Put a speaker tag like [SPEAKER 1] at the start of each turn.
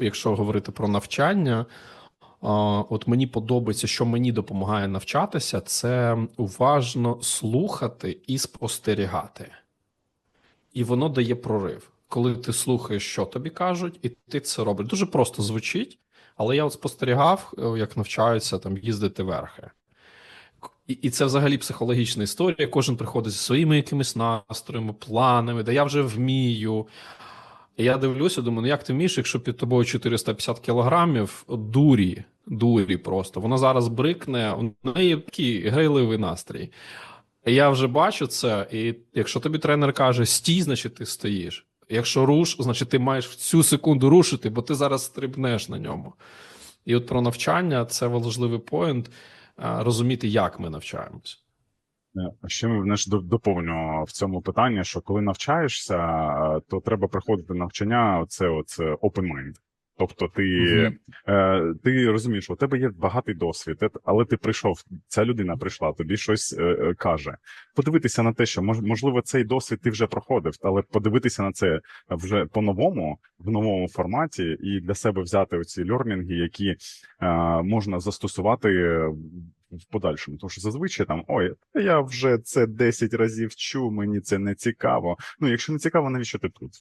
[SPEAKER 1] якщо говорити про навчання, от мені подобається, що мені допомагає навчатися, це уважно слухати і спостерігати. І воно дає прорив. Коли ти слухаєш, що тобі кажуть, і ти це робиш. Дуже просто звучить, але я от спостерігав, е, як навчаються там їздити верхи. І, і це взагалі психологічна історія. Кожен приходить зі своїми якимись настроями, планами, де я вже вмію. Я дивлюся, думаю, ну як ти вмієш, якщо під тобою 450 кілограмів дурі, дурі просто. Вона зараз брикне, у неї такий грайливий настрій. Я вже бачу це, і якщо тобі тренер каже стій, значить ти стоїш. Якщо руш, значить ти маєш в цю секунду рушити, бо ти зараз стрибнеш на ньому. І от про навчання це важливий поінт розуміти, як ми навчаємось.
[SPEAKER 2] Е, Ще знаєш, до- доповню в цьому питанні, що коли навчаєшся, е, то треба приходити на навчання. Це оце open mind. Тобто, ти, е, ти розумієш, що у тебе є багатий досвід, але ти прийшов, ця людина прийшла, тобі щось каже. Подивитися на те, що можливо, цей досвід ти вже проходив, але подивитися на це вже по-новому, в новому форматі, і для себе взяти оці льорнінги, які можна застосувати в подальшому. Тому що зазвичай там ой, я вже це 10 разів чув, мені це не цікаво. Ну, якщо не цікаво, навіщо ти тут?